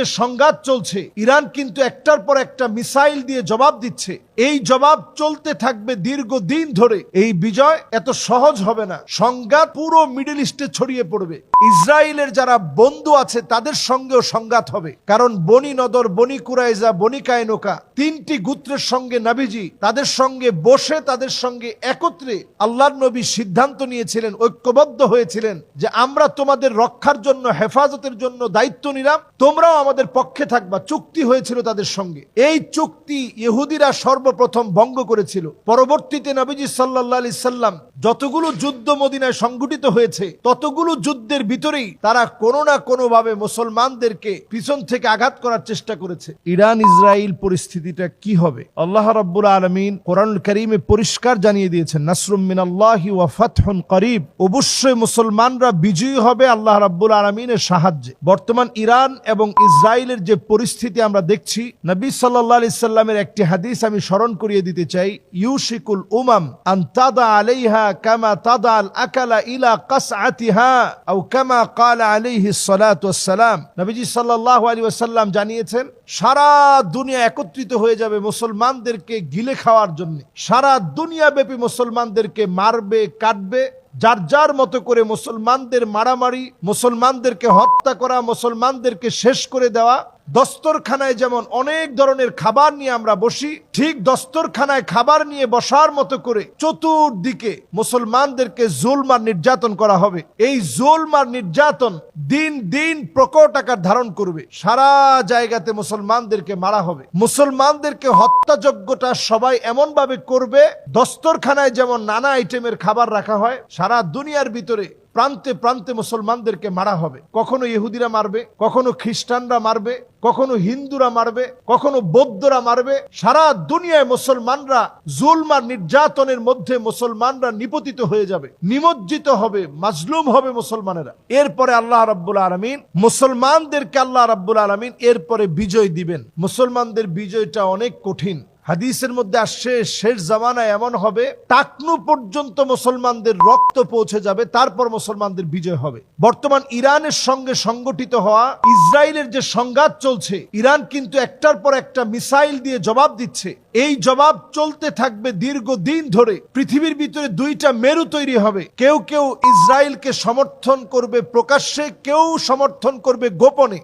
যে সংঘাত চলছে, ইরান কিন্তু একটার পর একটা মিসাইল দিয়ে জবাব দিচ্ছে। এই জবাব চলতে থাকবে দীর্ঘদিন ধরে। এই বিজয় এত সহজ হবে না। সংঘাত পুরো মিডল ইস্টে ছড়িয়ে পড়বে। ইসরায়েলের যারা বন্ধু আছে, তাদের সঙ্গেও সংঘাত হবে। কারণ বনি নদর, বনি কুরাইজা, বনি কায়নোকা, তিনটি গুত্রের সঙ্গে নাবিজি, তাদের সঙ্গে বসে, তাদের সঙ্গে একত্রে আল্লাহ নবী সিদ্ধান্ত নিয়েছিলেন, ঐক্যবদ্ধ হয়েছিলেন যে আমরা তোমাদের রক্ষার জন্য, হেফাজতের জন্য দায়িত্ব নিলাম, তোমরাও আমাদের পক্ষে থাকবা, চুক্তি হয়েছিল তাদের সঙ্গে। এই চুক্তি ইহুদিরা সর্বপ্রথম ভঙ্গ করেছিল। পরবর্তীতে নবীজি সাল্লাহ আলি সাল্লাম যতগুলো যুদ্ধ মদিনায় সংঘটিত হয়েছে, ততগুলো যুদ্ধের ভিতরেই তারা কোনো না কোনো ভাবে মুসলমানদেরকে পিছন থেকে আঘাত করার চেষ্টা করেছে। ইরান ইসরায়েল পরিস্থিতিটা কি হবে? আল্লাহ রাব্বুল আলমিন কোরআন করিমে পরিষ্কার জানিয়ে দিয়েছেন, নাসরুম মিনাল্লাহি ওয়া ফাতহুন করিব। অবশ্যই মুসলমানরা বিজয়ী হবে আল্লাহ রাব্বুল আলমিনের সাহায্যে। বর্তমান ইরান এবং ইসরায়েলের যে পরিস্থিতি আমরা দেখছি, নবী সাল্লাহ আলি সাল্লামের একটি হাদিস আমি স্মরণ করিয়ে দিতে চাই। ইউশিকুল উমাম আন তাদা আলাইহা কামা তাদা আল আকালা ইলা কাসআতিহা আও কামা ক্বালা আলাইহি সালাতু ওয়াসসালাম। নবীজি সাল্লাল্লাহু আলাইহি ওয়াসাল্লাম জানিয়েছেন, সারা দুনিয়া একত্রিত হয়ে যাবে মুসলমানদেরকে গিলে খাওয়ার জন্য। সারা দুনিয়া ব্যাপী মুসলমানদেরকে মারবে, কাটবে যার যার মতো করে মুসলমানদের মারামারি মুসলমানদেরকে হত্যা করা মুসলমানদেরকে শেষ করে দেওয়া দস্তরখানায় যেমন অনেক ধরনের খাবার নিয়ে আমরা বসি, ঠিক দস্তরখানায় খাবার নিয়ে বসার মতো করে চতুর্দিকে মুসলমানদেরকে জুলমার নির্যাতন করা হবে। এই জুলমার নির্যাতন দিন দিন প্রকট আকার ধারণ করবে। সারা জায়গাতে মুসলমানদেরকে মারা হবে। মুসলমানদেরকে হত্যাযজ্ঞটা সবাই এমন ভাবে করবে, দস্তরখানায় যেমন নানা আইটেমের খাবার রাখা হয়, সারা দুনিয়ার ভিতরে প্রান্তে প্রান্তে মুসলমানদেরকে মারা হবে। কখনো ইহুদিরা মারবে, কখনো খ্রিস্টানরা মারবে, কখনো হিন্দুরা মারবে, কখনো বৌদ্ধরা মারবে। সারা দুনিয়ায় মুসলমানরা জুলমার নির্যাতনের মধ্যে মুসলমানরা নিপতিত হয়ে যাবে, নিমজ্জিত হবে, মাজলুম হবে মুসলমানেরা। এরপরে আল্লাহ রাব্বুল আলমিন, মুসলমানদেরকে আল্লাহ রাব্বুল আলমিন এরপরে বিজয় দিবেন। মুসলমানদের বিজয়টা অনেক কঠিন। হাদিসের মধ্যে আসছে, শেষ জামানায় এমন হবে, টাকনু পর্যন্ত মুসলমানদের রক্ত পৌঁছে যাবে, তারপর মুসলমানদের বিজয় হবে। বর্তমান ইরানের সঙ্গে সংগঠিত হওয়া, ইসরায়েলের যে সংঘাত চলছে, ইরান কিন্তু একটার পর একটা মিসাইল দিয়ে জবাব দিচ্ছে। এই জবাব চলতে থাকবে দীর্ঘদিন ধরে। পৃথিবীর ভিতরে দুইটা মেরু তৈরি হবে। কেউ কেউ ইসরায়েলকে সমর্থন করবে প্রকাশ্যে, কেউ সমর্থন করবে গোপনে।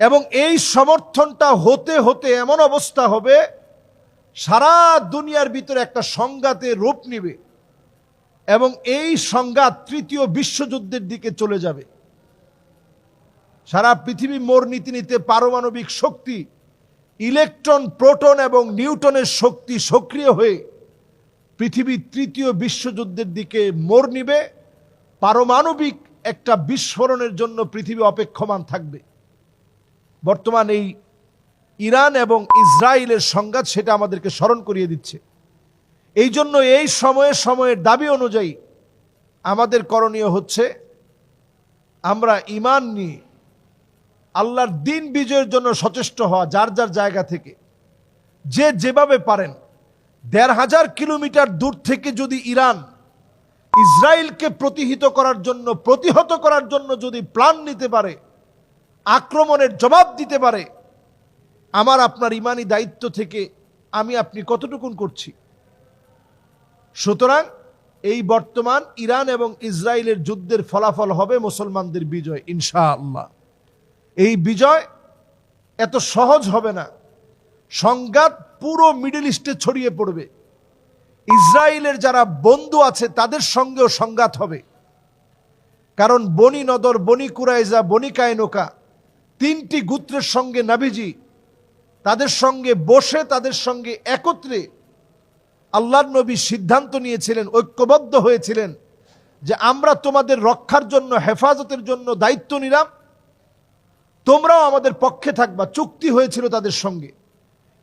এবং এই সমর্থনটা হতে হতে এমন অবস্থা হবে, সারা দুনিয়ার ভিতরে একটা সংঘাতে রূপ নিবে এবং এই সংঘাত তৃতীয় বিশ্বযুদ্ধের দিকে চলে যাবে। সারা পৃথিবী মোর নীতি নিতে পারমাণবিক শক্তি, ইলেকট্রন, প্রোটন এবং নিউটনের শক্তি সক্রিয় হয়ে পৃথিবী তৃতীয় বিশ্বযুদ্ধের দিকে মোড় নিবে। পারমাণবিক একটা বিস্ফোরণের জন্য পৃথিবী অপেক্ষমান থাকবে। বর্তমান এই ইরান এবং ইসরায়েলের সংঘাত সেটা আমাদেরকে স্মরণ করিয়ে দিচ্ছে। এই জন্য এই সময়ে সময়ের দাবি অনুযায়ী আমাদের করণীয় হচ্ছে, আমরা ইমান নিয়ে আল্লাহর দিন বিজয়ের জন্য সচেষ্ট হওয়া যার যার জায়গা থেকে। যে যেভাবে পারেন, দেড় হাজার কিলোমিটার দূর থেকে যদি ইরান ইসরায়েলকে প্রতিহিত করার জন্য, প্রতিহত করার জন্য যদি প্ল্যান নিতে পারে আক্রমণের জবাব দিতে পারে। আমার আপনার ইমানি দায়িত্ব থেকে আমি আপনি কতটুকুন করছি? সুতরাং এই বর্তমান ইরান এবং ইসরায়েলের যুদ্ধের ফলাফল হবে মুসলমানদের বিজয়, ইনশাআল্লাহ। এই বিজয় এত সহজ হবে না। সংঘাত পুরো মিডল ইস্টে ছড়িয়ে পড়বে। ইসরায়েলের যারা বন্ধু আছে, তাদের সঙ্গেও সংঘাত হবে। কারণ বনি নদর, বনি কুরাইজা বনি কায়নোকা তিনটি গুত্রের সঙ্গে নাবিজি, তাদের সঙ্গে বসে, তাদের সঙ্গে একত্রে আল্লাহর নবী সিদ্ধান্ত নিয়েছিলেন, ঐক্যবদ্ধ হয়েছিলেন যে আমরা তোমাদের রক্ষার জন্য, হেফাজতের জন্য দায়িত্ব নিলাম। তোমরাও আমাদের পক্ষে থাকবা। চুক্তি হয়েছিল তাদের সঙ্গে।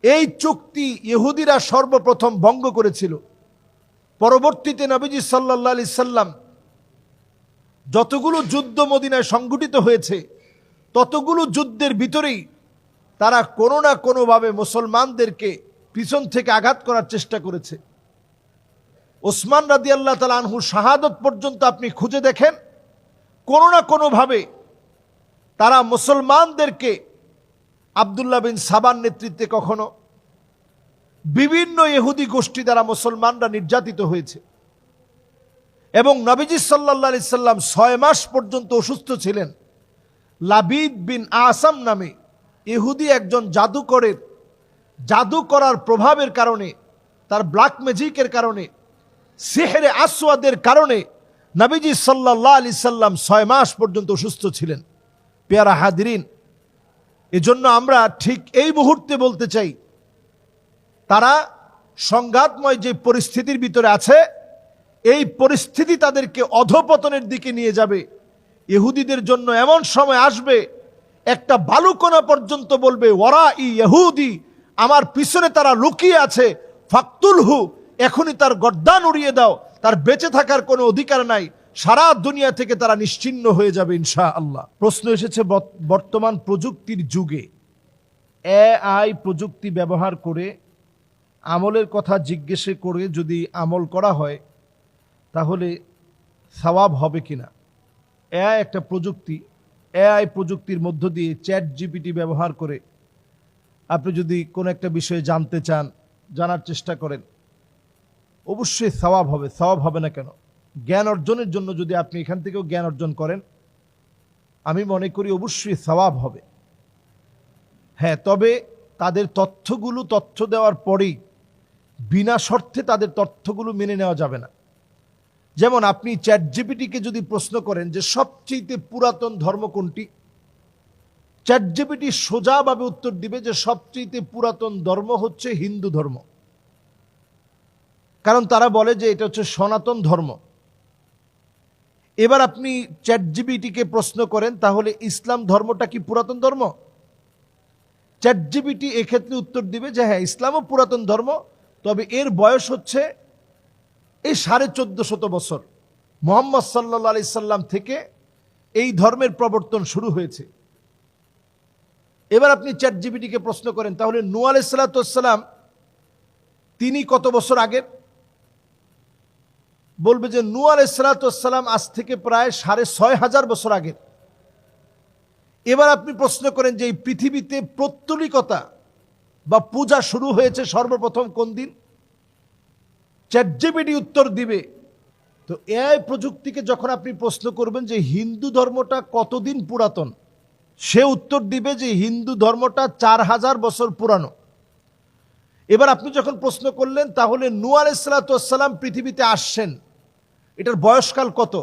এই চুক্তি ইহুদিরা সর্বপ্রথম ভঙ্গ করেছিল। পরবর্তীতে নবীজি সাল্লাহ আলি সাল্লাম যতগুলো যুদ্ধ মদিনায় সংঘটিত হয়েছে ততগুলো যুদ্ধের ভিতরেই তারা কোনো না কোনোভাবে মুসলমানদেরকে পিছন থেকে আঘাত করার চেষ্টা করেছে। ওসমান রাদি আল্লাহ তালা আনহুর শাহাদত পর্যন্ত আপনি খুঁজে দেখেন, কোনো না কোনোভাবে তারা মুসলমানদেরকে আবদুল্লাহ বিন সাবান নেতৃত্বে কখনো বিভিন্ন ইহুদি গোষ্ঠী দ্বারা মুসলমানরা নির্যাতিত হয়েছে এবং নবীজি সাল্লাহ আলি সাল্লাম ছয় মাস পর্যন্ত অসুস্থ ছিলেন। লাবিদ বিন আসাম নামে ইহুদি একজন জাদুকরের জাদু করার প্রভাবের কারণে, তার ব্ল্যাক ম্যাজিকের কারণে, সেহেরে আসওয়াদের কারণে নবীজি সাল্লাহ আলি সাল্লাম ছয় মাস পর্যন্ত সুস্থ ছিলেন। পেয়ারা হাদিরিন এজন্য আমরা ঠিক এই মুহূর্তে বলতে চাই, তারা সংঘাতময় যে পরিস্থিতির ভিতরে আছে, এই পরিস্থিতি তাদেরকে অধপতনের দিকে নিয়ে যাবে। ইহুদিদের জন্য এমন সময় আসবে, একটা বালুকোনা পর্যন্ত বলবে ওরা ই ইহুদি, আমার পিছনে তারা লুকিয়ে আছে, ফাক্তুলহু, এখনই তার গর্দান উড়িয়ে দাও, তার বেঁচে থাকার কোনো অধিকার নাই, সারা দুনিয়া থেকে তারা নিশ্চিন্ন হয়ে যাবে ইনশা আল্লাহ প্রশ্ন এসেছে বর্তমান প্রযুক্তির যুগে। এআই প্রযুক্তি ব্যবহার করে আমলের কথা জিজ্ঞেসে করে যদি আমল করা হয়, তাহলে সওয়াব হবে কিনা? এআই একটা প্রযুক্তি, এআই প্রযুক্তির মধ্য দিয়ে চ্যাট জিপিটি ব্যবহার করে আপনি যদি কোনো একটা বিষয়ে জানতে চান, জানার চেষ্টা করেন। অবশ্যই সওয়াব হবে সওয়াব হবে না কেন? জ্ঞান অর্জনের জন্য যদি আপনি এখান থেকেও জ্ঞান অর্জন করেন, আমি মনে করি অবশ্যই সওয়াব হবে। হ্যাঁ তবে তাদের তথ্যগুলো তথ্য দেওয়ার পরেই বিনা শর্তে তাদের তথ্যগুলো মেনে নেওয়া যাবে না। যেমন আপনি চ্যাট জিপিটিকে যদি প্রশ্ন করেন যে সবচেয়ে পুরাতন ধর্ম কোনটি চ্যাট জিপিটি সোজাভাবে উত্তর দিবে যে সবচেয়ে পুরাতন ধর্ম হচ্ছে হিন্দু ধর্ম। কারণ তারা বলে যে এটা হচ্ছে সনাতন ধর্ম। এবার আপনি চ্যাট জিপিটিকে প্রশ্ন করেন, তাহলে ইসলাম ধর্মটা কি পুরাতন ধর্ম? চ্যাট জিপিটি এক্ষেত্রে উত্তর দিবে যে হ্যাঁ ইসলামও পুরাতন ধর্ম, তবে এর বয়স হচ্ছে এই সাড়ে চোদ্দ শত বছর মোহাম্মদ সাল্লা আলি সাল্লাম থেকে এই ধর্মের প্রবর্তন শুরু হয়েছে। এবার আপনি চ্যাট জিবিটিকে প্রশ্ন করেন, তাহলে নু আলাইসাল্লাম তিনি কত বছর আগের? বলবে যে নু আলাইসাল্লাম আজ থেকে প্রায় সাড়ে ছয় হাজার বছর আগের। এবার আপনি প্রশ্ন করেন যে এই পৃথিবীতে প্রত্যলিকতা বা পূজা শুরু হয়েছে সর্বপ্রথম কোন দিন? চ্যাটজিপিটি উত্তর দিবে। তো এআই প্রযুক্তিকে যখন আপনি প্রশ্ন করবেন যে হিন্দু ধর্মটা কতদিন পুরাতন, সে উত্তর দিবে যে হিন্দু ধর্মটা চার হাজার বছর পুরানো। এবার আপনি যখন প্রশ্ন করলেন, তাহলে নু আলাইসালাম পৃথিবীতে আসছেন, এটার বয়সকাল কত?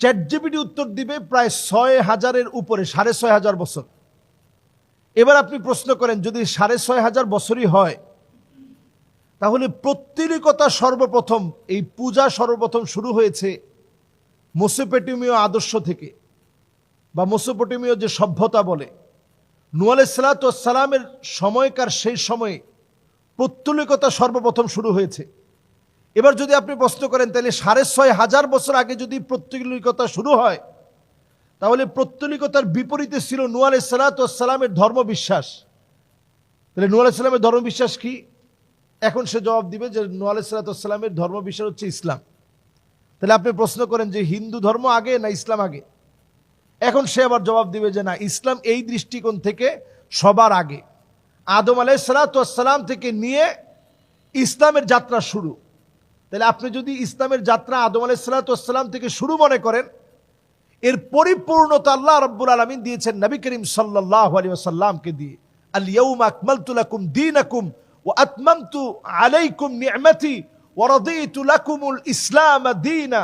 চ্যাটজিপিটি উত্তর দিবে প্রায় ছয় হাজারের উপরে, সাড়ে ছয় হাজার বছর। এবার আপনি প্রশ্ন করেন, যদি সাড়ে ছয় হাজার বছরই হয় তাহলে প্রত্যেকতা সর্বপ্রথম, এই পূজা সর্বপ্রথম শুরু হয়েছে মোসোপেটিমীয় আদর্শ থেকে বা মোসোপটেমীয় যে সভ্যতা বলে। নুয়াল সালামের সময়কার সেই সময়ে প্রত্যলিকতা সর্বপ্রথম শুরু হয়েছে। এবার যদি আপনি প্রশ্ন করেন, তাহলে সাড়ে ছয় হাজার বছর আগে যদি প্রত্যলিকতা শুরু হয়, তাহলে প্রত্যলিকতার বিপরীতে ছিল নুয়াল সালামের ধর্মবিশ্বাস। তাহলে নুয়াল সালামের ধর্মবিশ্বাস কি? এখন সে জবাব দিবে যে নুয়াল সালাতামের বিষয় হচ্ছে ইসলাম। তাহলে আপনি প্রশ্ন করেন যে হিন্দু ধর্ম আগে না ইসলাম আগে? এখন সে আবার জবাব দিবে যে না, ইসলাম এই দৃষ্টিকোণ থেকে সবার আগে। আদম আলাই সালাতাম থেকে নিয়ে ইসলামের যাত্রা শুরু। তাহলে আপনি যদি ইসলামের যাত্রা আদম আলাই সালাতাম থেকে শুরু মনে করেন, এর পরিপূর্ণতা আল্লাহ রব্বুল আলমিন দিয়েছেন নবী করিম সাল্লাহ আলী আসাল্লামকে দিয়ে। আলিয়াউম আকমালতুলাকুম দিন আকুম আতমামতু আলাইকুম নিয়মতি ওরদিতু লাকুমুল ইসলাম দিনা।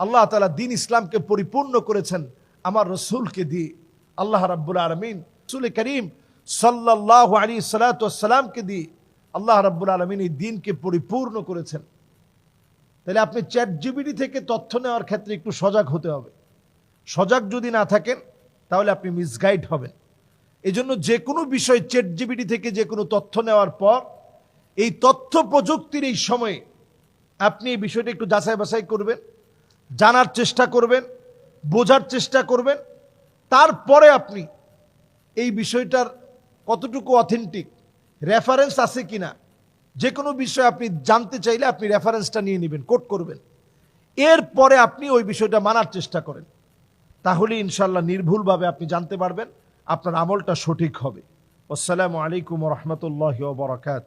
আল্লাহ তাআলা দিন ইসলামকে পরিপূর্ণ করেছেন, আমার রসুলকে দিয়ে। আল্লাহ রাব্বুল আলমিন রসুল করিম সাল্লাহ আলী সালাতামকে দিয়ে আল্লাহ রাব্বুল আলমিন এই দিনকে পরিপূর্ণ করেছেন। তাহলে আপনি চ্যাট জিবিটি থেকে তথ্য নেওয়ার ক্ষেত্রে একটু সজাগ হতে হবে। সজাগ যদি না থাকেন, তাহলে আপনি মিসগাইড হবেন। এজন্য যে কোনো বিষয় চ্যাট জিবিটি থেকে যে কোনো তথ্য নেওয়ার পর এই তথ্য প্রযুক্তির এই সময়ে আপনি এই বিষয়টা একটু যাচাই বাছাই করবেন, জানার চেষ্টা করবেন, বোঝার চেষ্টা করবেন, তারপরে আপনি এই বিষয়টার কতটুকু অথেন্টিক রেফারেন্স আছে কিনা, যে কোনো বিষয় আপনি জানতে চাইলে আপনি রেফারেন্সটা নিয়ে নেবেন কোট করবেন। এরপরে আপনি ওই বিষয়টা মানার চেষ্টা করেন। তাহলে ইনশাল্লাহ নির্ভুলভাবে আপনি জানতে পারবেন। আপনার আমলটা সঠিক হবে। আসসালামু আলাইকুম রহমতুল্লাহ বরকাত